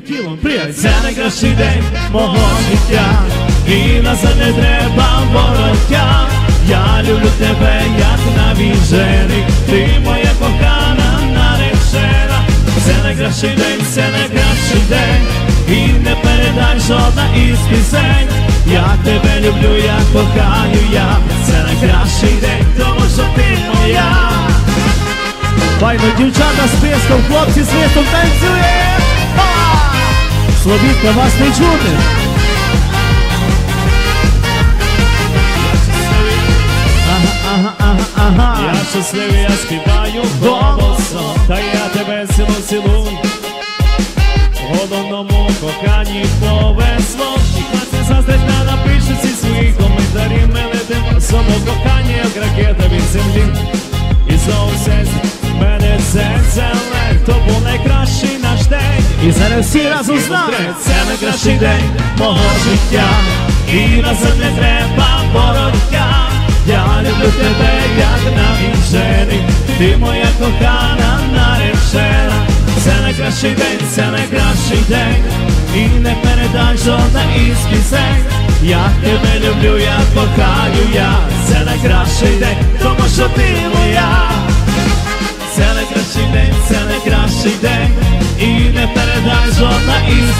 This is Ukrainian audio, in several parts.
тілом привіт. Це найкращий день мого життя, і назад не треба вороття. Я люблю тебе, як навіжений, ти моя кохана наречена. Це найкращий день, це найкращий день, і не передай жодна із пісень. Я тебе люблю, я кохаю я. Це найкращий день, тому що ти моя. Файно дівчата з писком, хлопці з свистом танцює. Слобідка, вас не чути. Ага, ага, ага. Я щасливий, я співаю голосом, та я тебе цілу цілую. В одному коханні повесло, і класи заздрить напише ці свої коментарі. Ми летимо само кохання, як ракета від землі. І знову в мене серце І зараз всі разом з нами. Це найкращий день мого життя, і назад не треба вороття. Я люблю тебе, як навіжений, ти моя кохана наречена. Це найкращий день, це найкращий день, і не передай жодна із пісень. Я тебе люблю, я кохаю я, це найкращий день, тому що ти моя.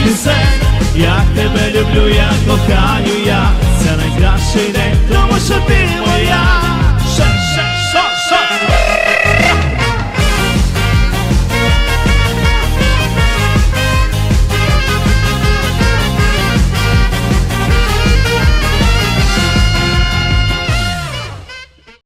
Пісень. як тебе люблю, я кохаю я, це найкращий день,